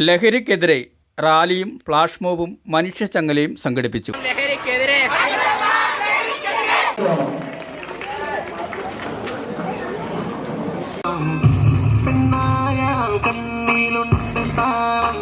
ലഹരിക്കെതിരെ റാലിയും ഫ്ലാഷ് മോബും മനുഷ്യച്ചങ്ങലയും സംഘടിപ്പിച്ചു. ലഹരിക്കെതിരെ. പെണ്ണായാൽ കണ്ണിലുണ്ട് താളം.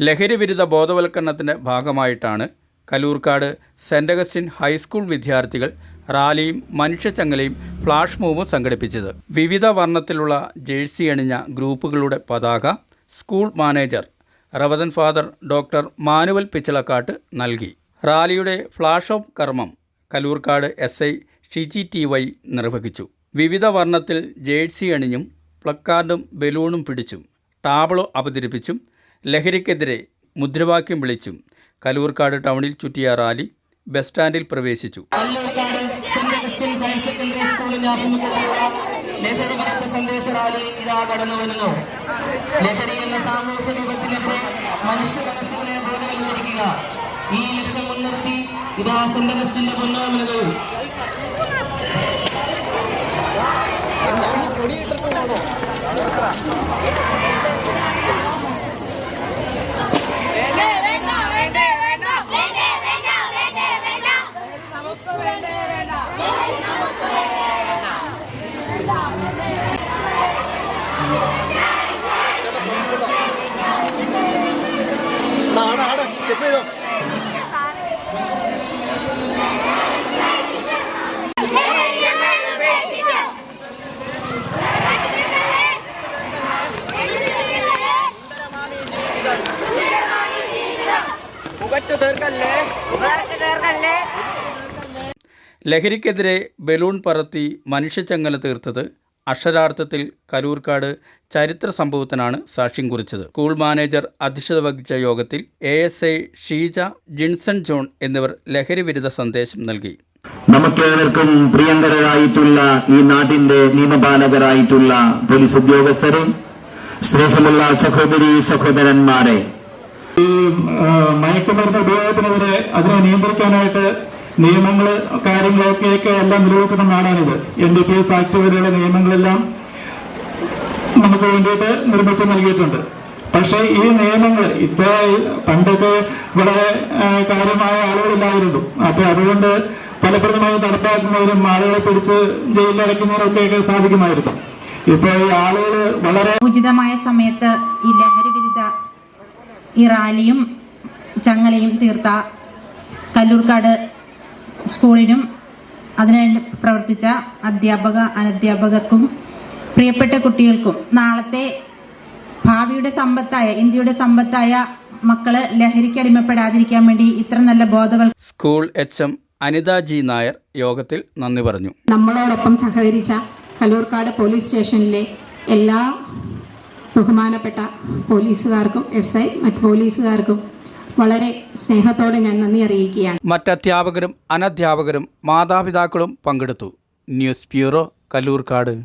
ലഹരിവിരുദ്ധ ബോധവൽക്കരണത്തിന്റെ ഭാഗമായിട്ടാണ് കലൂർക്കാട് സെന്റ് അഗസ്റ്റിൻ ഹൈസ്കൂൾ വിദ്യാർത്ഥികൾ റാലിയും മനുഷ്യച്ചങ്ങലയും ഫ്ലാഷ് മൂവും സംഘടിപ്പിച്ചത്. വിവിധ വർണത്തിലുള്ള ജേഴ്സി അണിഞ്ഞ ഗ്രൂപ്പുകളുടെ പതാക സ്കൂൾ മാനേജർ റവദൻ ഫാദർ ഡോക്ടർ മാനുവൽ പിച്ചളക്കാട്ട് നൽകി. റാലിയുടെ ഫ്ലാഷ് ഓഫ് കർമ്മം Kalloorkad S I Shiji T Y നിർവഹിച്ചു. വിവിധ വർണത്തിൽ ജേഴ്സി അണിഞ്ഞും പ്ലക്കാർഡും ബലൂണും പിടിച്ചും ടാബ്ലോ അവതരിപ്പിച്ചും ലഹരിക്കെതിരെ മുദ്രാവാക്യം വിളിച്ചും കലൂർക്കാട് ടൗണിൽ ചുറ്റിയ റാലി ബസ് സ്റ്റാൻഡിൽ പ്രവേശിച്ചു. ലഹരി വിരുദ്ധ സന്ദേശ റാലി ഇതാ കടന്നു വരുന്നു. എന്ന വിപത്തിനെതിരെ മനുഷ്യ മനസ്സുകളെ ബോധവൽക്കരിക്കുക. ഈ ലക്ഷ്യം മുൻനിർത്തി ഇതാ സെന്റ് അഗസ്റ്റിന്റെ പൊന്നോമനകൾ ചെയ്തോ ലഹരിക്കെതിരെ ബലൂൺ പറത്തി മനുഷ്യച്ചങ്ങല തീർത്തത് അക്ഷരാർത്ഥത്തിൽ കരൂർക്കാട് ചരിത്ര സംഭവത്തിനാണ് സാക്ഷ്യം കുറിച്ചത്. സ്കൂൾ മാനേജർ അധ്യക്ഷത വഹിച്ച യോഗത്തിൽ A S I Sheeja Jinson John എന്നിവർ ലഹരി വിരുദ്ധ സന്ദേശം നൽകി. നമുക്കേവർക്കും പ്രിയങ്കരായിട്ടുള്ള ഈ നാട്ടിന്റെ നിയമപാലകരായിട്ടുള്ള പോലീസ് ഉദ്യോഗസ്ഥരെ സ്നേഹമുള്ള സഹോദരി സഹോദരന്മാരെ ഈ മയക്കുമരുന്ന് ഉപയോഗത്തിനെതിരെ അതിനെ നിയന്ത്രിക്കാനായിട്ട് നിയമങ്ങൾ കാര്യങ്ങളൊക്കെയൊക്കെ എല്ലാം നിലനിൽക്കുന്ന നാടാണിത്. N D P S act വരെയുള്ള നിയമങ്ങളെല്ലാം നമുക്ക് വേണ്ടിയിട്ട് നിർമ്മിച്ച് നൽകിയിട്ടുണ്ട്. പക്ഷേ ഈ നിയമങ്ങൾ ഇത്ര പണ്ടൊക്കെ വളരെ കാര്യമായ ആളുകളില്ലായിരുന്നു. അപ്പൊ അതുകൊണ്ട് ഫലപ്രദമായി നടപ്പാക്കുന്നതിനും ആളുകളെ പിടിച്ച് ജയിലിലടയ്ക്കുന്നതിനൊക്കെയൊക്കെ സാധിക്കുമായിരുന്നു. ഇപ്പൊ ഈ ആളുകൾ വളരെ ഉചിതമായ സമയത്ത് ഈ ലഹരി വിരുദ്ധ ഈ റാലിയും ചങ്ങലയും തീർത്ത കല്ലൂർക്കാട് സ്കൂളിനും അതിനുവേണ്ടി പ്രവർത്തിച്ച അധ്യാപക അനധ്യാപകർക്കും പ്രിയപ്പെട്ട കുട്ടികൾക്കും നാളത്തെ ഭാവിയുടെ സമ്പത്തായ ഇന്ത്യയുടെ സമ്പത്തായ മക്കൾ ലഹരിക്ക് അടിമപ്പെടാതിരിക്കാൻ വേണ്ടി ഇത്ര നല്ല ബോധവൽ school H M Anitha G Nair യോഗത്തിൽ നന്ദി പറഞ്ഞു. നമ്മളോടൊപ്പം സഹകരിച്ച കലൂർക്കാട് പോലീസ് സ്റ്റേഷനിലെ എല്ലാ ബഹുമാനപ്പെട്ട പോലീസുകാർക്കും എസ് ഐ മറ്റ് പോലീസുകാർക്കും വളരെ സ്നേഹത്തോടെ ഞാൻ നന്ദി അറിയിക്കുകയാണ്. മറ്റധ്യാപകരും അനധ്യാപകരും മാതാപിതാക്കളും പങ്കെടുത്തു. News bureau Kallurkad.